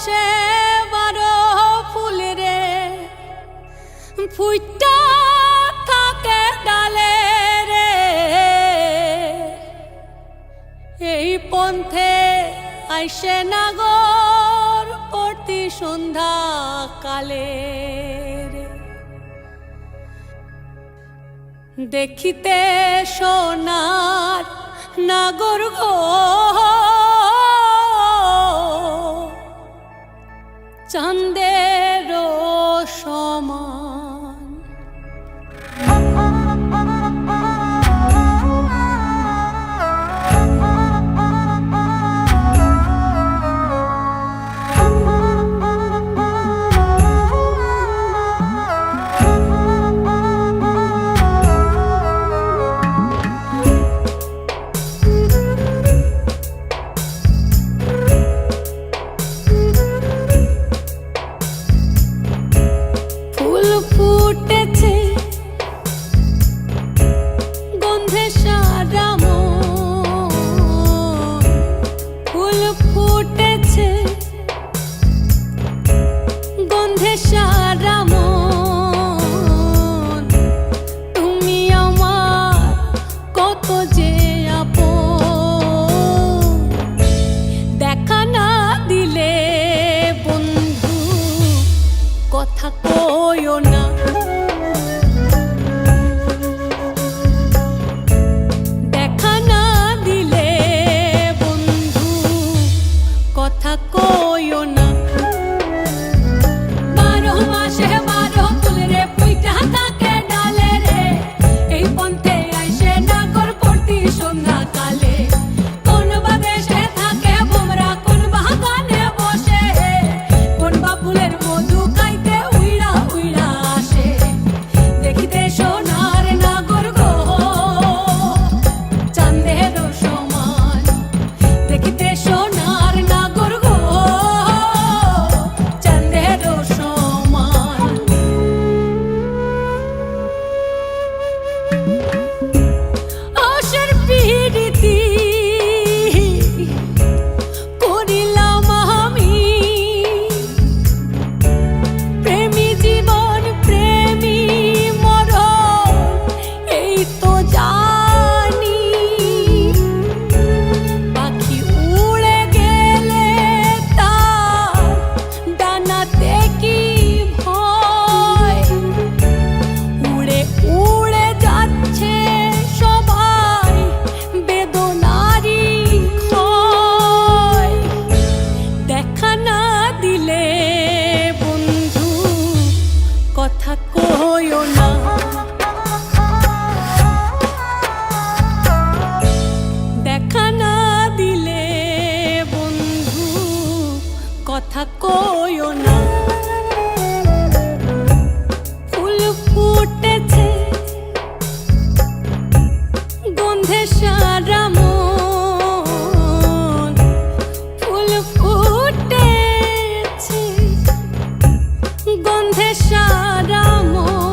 বাতাসে বারো ফুল রে। থাকে ডালে রে। এই পন্থে আইসে নাগর প্রতি সন্ধ্যা কালে দেখিতে সোনার দিলে বন্ধু কথা কইও না thank mm -hmm. you কথা কইও না। ফুল ফুটেছে। গন্ধে সারা মন। ফুল ফুটেছে। গন্ধে সারা মন।